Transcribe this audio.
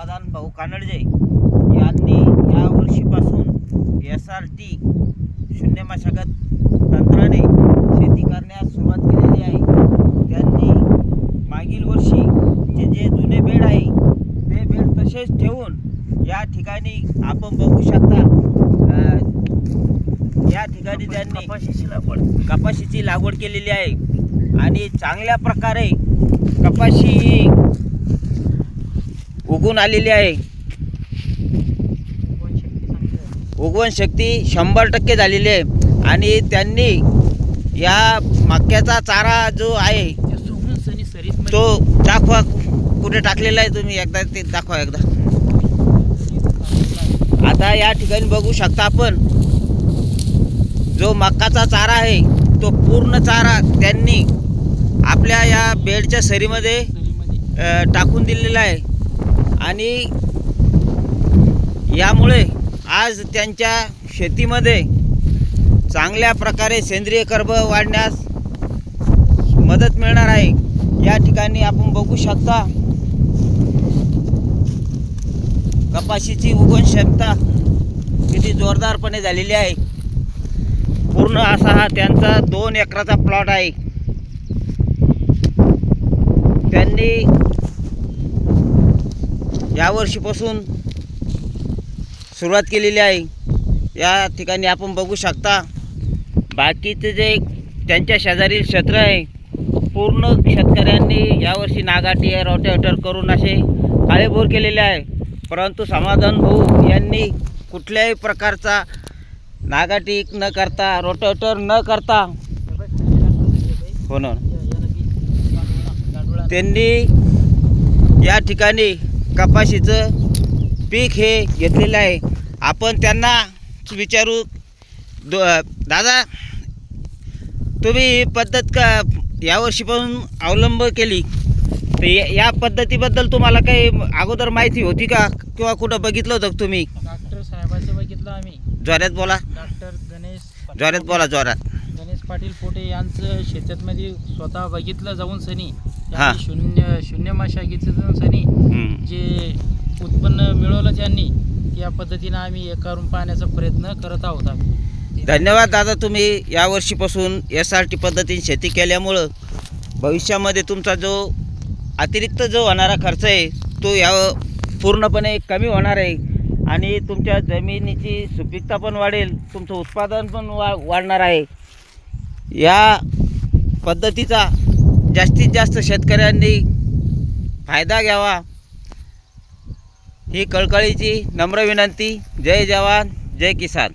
समाधान भाऊ कानडजे यांनी या वर्षीपासून एस आर टी शून्य मशागत तंत्राने शेती करण्यास सुरुवात केलेली आहे. त्यांनी मागील वर्षी जे जे जुने बेड आहे ते बेड तसेच ठेवून या ठिकाणी आपण बघू शकता या ठिकाणी त्यांनी कपाशीची लागवड कपाशीची लागवड केलेली आहे. आणि चांगल्या प्रकारे कपाशी उगून आलेली आहे. उगवण शक्ती शंभर टक्के झालेली आहे. आणि त्यांनी या मक्याचा चारा जो आहे ते दाखवा कुठे टाकलेला आहे तुम्ही एकदा ते दाखवा एकदा. आता या ठिकाणी बघू शकता आपण जो मक्काचा चारा आहे तो पूर्ण चारा त्यांनी आपल्या या बेडच्या सरीमध्ये टाकून दिलेला आहे. आणि यामुळे आज त्यांच्या शेतीमध्ये चांगल्या प्रकारे सेंद्रिय कर्ब वाढण्यास मदत मिळणार आहे. या ठिकाणी आपण बघू शकता कपाशीची उगवण क्षमता किती जोरदारपणे झालेली आहे. पूर्ण असा हा त्यांचा दोन एकराचा प्लॉट आहे. त्यांनी यावर्षीपासून सुरुवात केलेली आहे. या ठिकाणी आपण बघू शकता बाकीचे जे त्यांच्या शेजारील क्षेत्र आहे पूर्ण शेतकऱ्यांनी यावर्षी नागाटी रोटेटर करून असे काळेभोर केलेले आहे. परंतु समाधान भाऊ यांनी कुठल्याही प्रकारचा नागाटी न करता रोटेटर न करता हो ना. त्यांनी या ठिकाणी कपाशीचं पीक हे घेतलेलं आहे. आपण त्यांना विचारू दो दादा तुम्ही ही पद्धत का यावर्षीपासून अवलंब केली? तर या पद्धतीबद्दल तुम्हाला काही अगोदर माहिती होती का? किंवा कुठं बघितलं होतं तुम्ही? डॉक्टर साहेबाचं बघितलं आम्ही. जोरात बोला. डॉक्टर गणेश जोरात बोला जोरात. गणेश पाटील पोटे यांचं शेतातमध्ये स्वतः बघितलं जाऊन सनी. हा. शून्य शून्य मशागीचं जाऊन सनी. त्यांनी या पद्धतीनं आम्ही हे करून पाहण्याचा प्रयत्न करत आहोत आम्ही. धन्यवाद दादा तुम्ही यावर्षीपासून एस आर टी पद्धतीने शेती केल्यामुळं भविष्यामध्ये तुमचा जो अतिरिक्त जो होणारा खर्च आहे तो या पूर्णपणे कमी होणार आहे आणि तुमच्या जमिनीची सुपीकता पण वाढेल तुमचं उत्पादन पण वा वाढणार आहे. या पद्धतीचा जास्तीत जास्त शेतकऱ्यांनी फायदा घ्यावा. ही कळकळीची नम्र विनंती. जय जवान जय किसान.